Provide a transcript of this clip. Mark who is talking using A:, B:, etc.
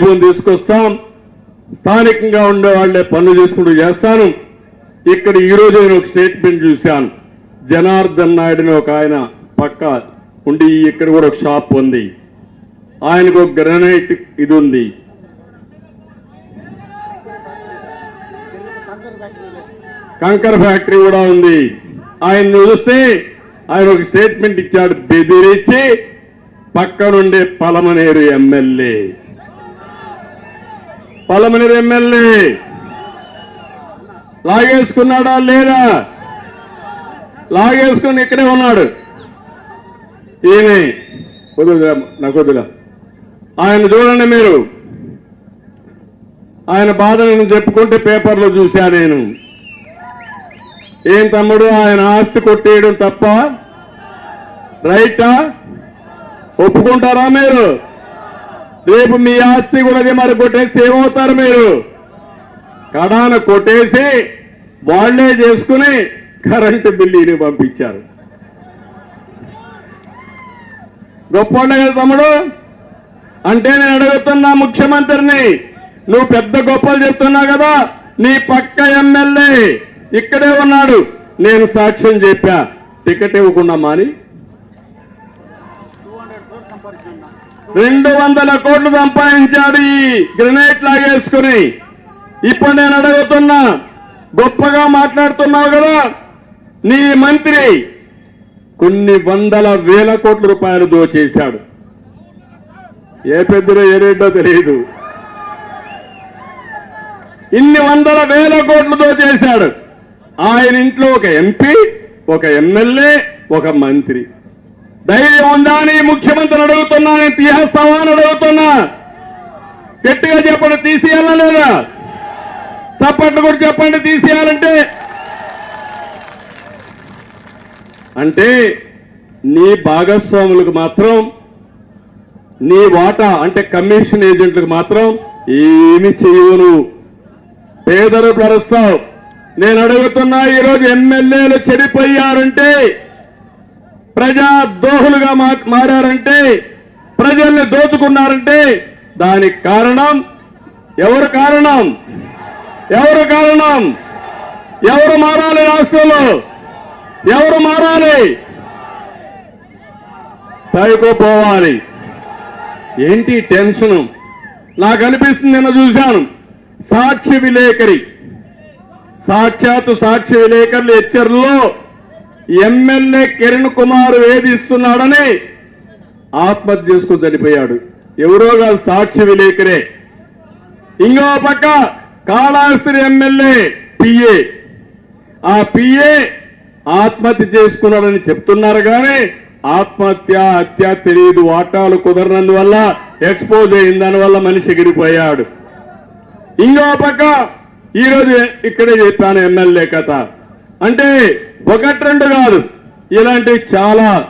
A: సంక్షేమం తీసుకొస్తాం. స్థానికంగా ఉండే వాళ్ళే పనులు చేసుకుంటూ చేస్తాను. ఇక్కడ ఈ రోజు నేను ఒక స్టేట్మెంట్ చూశాను. జనార్దన్ నాయుడుని ఒక ఆయన పక్క ఉండి ఇక్కడ కూడా ఒక షాప్ ఉంది. ఆయనకు ఒక గ్రనైట్ ఇది ఉంది. కంకర్ ఫ్యాక్టరీ కూడా ఉంది. ఆయన చూస్తే ఆయన ఒక స్టేట్మెంట్ ఇచ్చాడు. బెదిరించి పక్కనుండే పలమనేరు ఎమ్మెల్యే. పలమనేరు ఎమ్మెల్యే లాగేసుకున్నాడా లేదా? లాగేసుకుని ఇక్కడే ఉన్నాడు. ఈయన. కొద్దిగా నాకు కొద్దిగా ఆయన చూడండి మీరు. ఆయన బాధ నేను చెప్పుకుంటే పేపర్లో చూశా నేను. ఏం తమ్ముడు ఆయన ఆస్తి కొట్టేయడం తప్ప రైటా? ఒప్పుకుంటారా మీరు? రేపు మీ ఆస్తి కూడా మరి కొట్టేసి ఏమవుతారు మీరు? కడాన కొట్టేసి వాళ్ళే చేసుకుని కరెంటు బిల్లుని పంపించారు. గొప్ప కదా తమ్ముడు? అంటే నేను అడుగుతున్నా ముఖ్యమంత్రిని నువ్వు పెద్ద గొప్పలు చెప్తున్నావు కదా నీ పక్క ఎమ్మెల్యే ఇక్కడే ఉన్నాడు. నేను సాక్ష్యం చెప్పా. టికెట్ ఇవ్వకుండా మాని రెండు వందల కోట్లు సంపాదించాడు ఈ గ్రెనేట్ లాగేసుకుని. ఇప్పుడు నేను అడుగుతున్నా గొప్పగా మాట్లాడుతున్నావు కదా నీ మంత్రి కొన్ని వందల వేల కోట్ల రూపాయలు దోచేశాడు. ఏ పెద్దలో ఏ తెలియదు. ఇన్ని వందల వేల కోట్లు దోచేశాడు. ఆయన ఇంట్లో ఒక ఎంపీ ఒక ఎమ్మెల్యే ఒక మంత్రి. ధైర్యం ఉందా అని ముఖ్యమంత్రిని అడుగుతున్నా నేను తీసేస్తావా అని అడుగుతున్నా. గట్టిగా చెప్పండి తీసేయాలా లేదా? చప్పట్లు కూడా చెప్పండి తీసేయాలంటే. అంటే నీ భాగస్వాములకు మాత్రం నీ వాటా అంటే కమిషన్ ఏజెంట్లకు మాత్రం ఏమి చేయను పేదలు పరుస్తావు. నేను అడుగుతున్నా ఈరోజు ఎమ్మెల్యేలు చెడిపోయారంటే ప్రజా దోహులుగా మా- మారారంటే ప్రజల్ని దోచుకున్నారంటే దానికి కారణం ఎవరు కారణం? ఎవరు కారణం? ఎవరు మారాలి రాష్ట్రంలో? ఎవరు మారాలి? పైకోపోవాలి ఏంటి టెన్షన్? నాకు అనిపిస్తుంది నిన్న చూశాను. సాక్షి విలేకరి. సాక్షాత్తు సాక్షి విలేకరులు హెచ్చర్లో ఎమ్మెల్యే కిరణ్ కుమార్ వేధిస్తున్నాడని ఆత్మహత్య చేసుకుని చనిపోయాడు. ఎవరో కాదు సాక్షి విలేకరే. ఇంకో పక్క కాళాశ్రీ ఎమ్మెల్యే పిఏ ఆ పిఏ ఆత్మహత్య చేసుకున్నాడని చెప్తున్నారు కానీ ఆత్మహత్య హత్య తెలియదు. వాటాలు కుదరనందువల్ల ఎక్స్పోజ్ అయిన దానివల్ల మనిషి ఎగిరిపోయాడు. ఇంకో పక్క ఈరోజు ఇక్కడే చెప్పాను ఎమ్మెల్యే కథ. అంటే ఒకటి రెండు కాదు. ఇలాంటివి చాలా